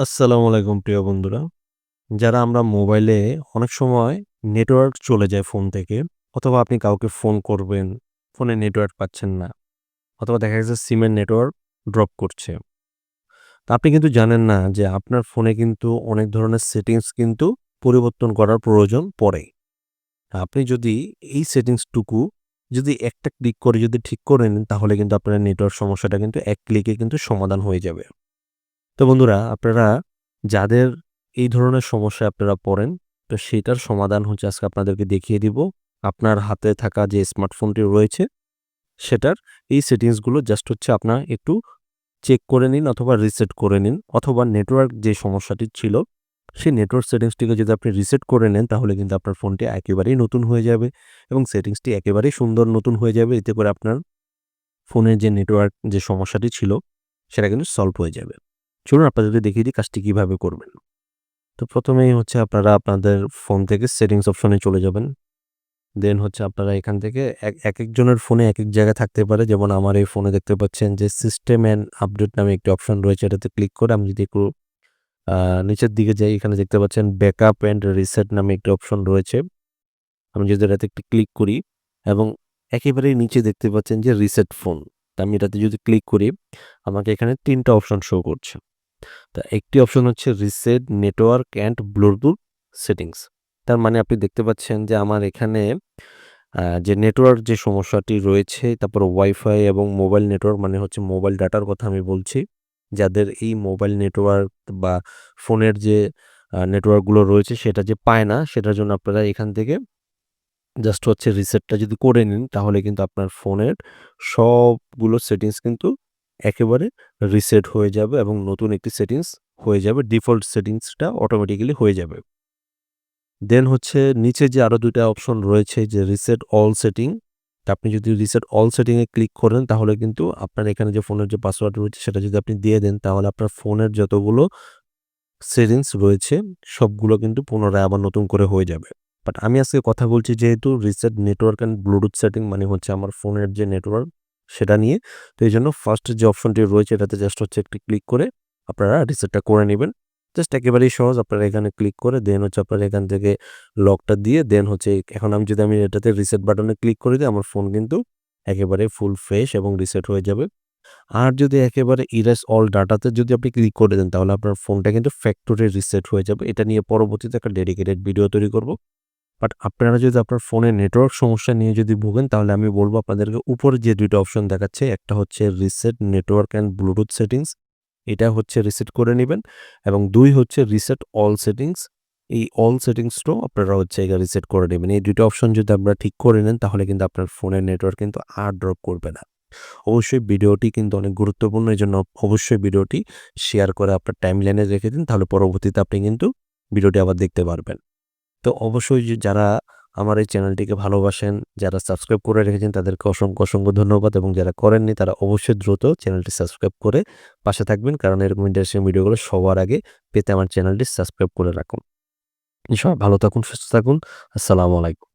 আসসালামু আলাইকুম প্রিয় বন্ধুরা। যারা আমরা মোবাইলে অনেক সময় নেটওয়ার্ক চলে যায় ফোন থেকে অথবা আপনি কাউকে ফোন করবেন, ফোনে নেটওয়ার্ক পাচ্ছেন না। অথবা দেখা গেছে সিমের নেটওয়ার্ক ড্রপ করছে। তো আপনি কিন্তু জানেন না যে আপনার ফোনে কিন্তু অনেক ধরনের সেটিংস কিন্তু পরিবর্তন করার প্রয়োজন পড়ে। আপনি যদি এই সেটিংসটুকু যদি একটা ক্লিক করে যদি ঠিক করে নেন তাহলে কিন্তু আপনার নেটওয়ার্ক সমস্যাটা কিন্তু এক ক্লিকে কিন্তু সমাধান হয়ে যাবে। তো বন্ধুরা, আপনারা যাদের এই ধরনের সমস্যায় আপনারা পড়েন, তো সেটার সমাধান হচ্ছে আজকে আপনাদেরকে দেখিয়ে দিব। আপনার হাতে থাকা যে স্মার্টফোনটি রয়েছে, সেটার এই সেটিংসগুলো জাস্ট হচ্ছে আপনার একটু চেক করে নিন অথবা রিসেট করে নিন, অথবা নেটওয়ার্ক যে সমস্যাটি ছিল, সেই নেটওয়ার্ক সেটিংসটিকে যদি আপনি রিসেট করে নেন, তাহলে কিন্তু আপনার ফোনটি একেবারেই নতুন হয়ে যাবে এবং সেটিংসটি একেবারেই সুন্দর নতুন হয়ে যাবে। এতে করে আপনার ফোনের যে নেটওয়ার্ক যে সমস্যাটি ছিল, সেটা কিন্তু সলভ হয়ে যাবে। চলুন আপনাদেরকে দেখিয়ে দিই কাজটি কীভাবে করবেন। তো প্রথমেই হচ্ছে আপনারা আপনাদের ফোন থেকে সেটিংস অপশনে চলে যাবেন। দেন হচ্ছে আপনারা এখান থেকে এক এক একজনের ফোনে এক এক জায়গায় থাকতে পারে। যেমন আমার এই ফোনে দেখতে পাচ্ছেন যে সিস্টেম অ্যান্ড আপডেট নামে একটি অপশন রয়েছে। এটাতে ক্লিক করে আমি যদি একটু নিচের দিকে যাই, এখানে দেখতে পাচ্ছেন ব্যাকআপ অ্যান্ড রিসেট নামে একটি অপশন রয়েছে। আমি যদি এটাতে একটি ক্লিক করি এবং একেবারেই নিচে দেখতে পাচ্ছেন যে রিসেট ফোন আমি এটাতে যদি ক্লিক করি, আমাকে এখানে তিনটা অপশন শো করছে। তা একটি অপশন হচ্ছে reset network and Bluetooth settings তার মানে আপনি দেখতে পাচ্ছেন যে আমার এখানে যে নেটওয়ার্ক যে সমস্যাটি রয়েছে, তারপর ওয়াইফাই এবং মোবাইল নেটওয়ার্ক মানে হচ্ছে মোবাইল ডাটার কথা আমি বলছি। যাদের এই মোবাইল নেটওয়ার্ক বা ফোনের যে নেটওয়ার্কগুলো রয়েছে সেটা যে পায় না, সেটার জন্য আপনারা এখান থেকে জাস্ট হচ্ছে রিসেটটা যদি করে নিন, তাহলে কিন্তু আপনার ফোনের সবগুলো সেটিংস কিন্তু একেবারে রিসেট হয়ে যাবে এবং নতুন একটি সেটিংস হয়ে যাবে ডিফল্ট সেটিংসটা অটোমেটিক্যালি হয়ে যাবে। দেন হচ্ছে নিচে যে আরও দুইটা অপশন রয়েছে যে রিসেট অল সেটিং আপনি যদি রিসেট অল সেটিংয়ে ক্লিক করেন, তাহলে কিন্তু আপনার এখানে যে ফোনের যে পাসওয়ার্ড রয়েছে, সেটা যদি আপনি দিয়ে দেন, তাহলে আপনার ফোনের যতগুলো সেটিংস রয়েছে, সবগুলো কিন্তু পুনরায় আবার নতুন করে হয়ে যাবে। বাট আমি আজকে কথা বলছি যেহেতু reset network and Bluetooth setting মানে হচ্ছে আমার ফোনের যে নেটওয়ার্ক সেটা নিয়ে। তো এই জন্য ফার্স্ট যে অপশনটি রয়েছে এটাতে জাস্ট হচ্ছে একটি ক্লিক করে আপনারা রিসেটটা করে নেবেন। জাস্ট একেবারেই সহজ, আপনারা এখানে ক্লিক করে দেন হচ্ছে আপনারা এখান থেকে লকটা দিয়ে দেন হচ্ছে এখন আমি যদি আমি এটাতে রিসেট বাটনে ক্লিক করে দিই, আমার ফোন কিন্তু একেবারে ফুল ফ্রেশ এবং রিসেট হয়ে যাবে। আর যদি একেবারে ইরেস অল ডাটাতে যদি আপনি ক্লিক করে দেন, তাহলে আপনার ফোনটা কিন্তু ফ্যাক্টরি রিসেট হয়ে যাবে। এটা নিয়ে পরবর্তীতে একটা ডেডিকেটেড ভিডিও তৈরি করব। বাট আপনারা যদি আপনার ফোনে নেটওয়ার্ক সমস্যা নিয়ে যদি ভোগেন, তাহলে আমি বলব আপনাদেরকে উপরে যে দুইটা অপশন দেখাচ্ছে, একটা হচ্ছে reset network and Bluetooth settings এটা হচ্ছে রিসেট করে নেবেন এবং দুই হচ্ছে রিসেট অল সেটিংস এই অল সেটিংসটাও আপনারা হচ্ছে এটা রিসেট করে নেবেন। এই দুটো অপশন যদি আপনারা ঠিক করে নেন, তাহলে কিন্তু আপনার ফোনের নেটওয়ার্ক কিন্তু আর ড্রপ করবে না। অবশ্যই ভিডিওটি কিন্তু অনেক গুরুত্বপূর্ণ, এই জন্য অবশ্যই ভিডিওটি শেয়ার করে আপনার টাইম লাইনে রেখে দিন, তাহলে পরবর্তীতে আপনি কিন্তু ভিডিওটি আবার দেখতে পারবেন। তো অবশ্যই যারা আমার এই চ্যানেলটিকে ভালোবাসেন, যারা সাবস্ক্রাইব করে রেখেছেন, তাদেরকে অসংখ্য অসংখ্য ধন্যবাদ এবং যারা করেননি তারা অবশ্যই দ্রুত চ্যানেলটি সাবস্ক্রাইব করে পাশে থাকবেন। কারণ এরকম ইন্টারেস্টিং ভিডিওগুলো সবার আগে পেতে আমার চ্যানেলটি সাবস্ক্রাইব করে রাখুন। সবাই ভালো থাকুন, সুস্থ থাকুন। আসসালামু আলাইকুম।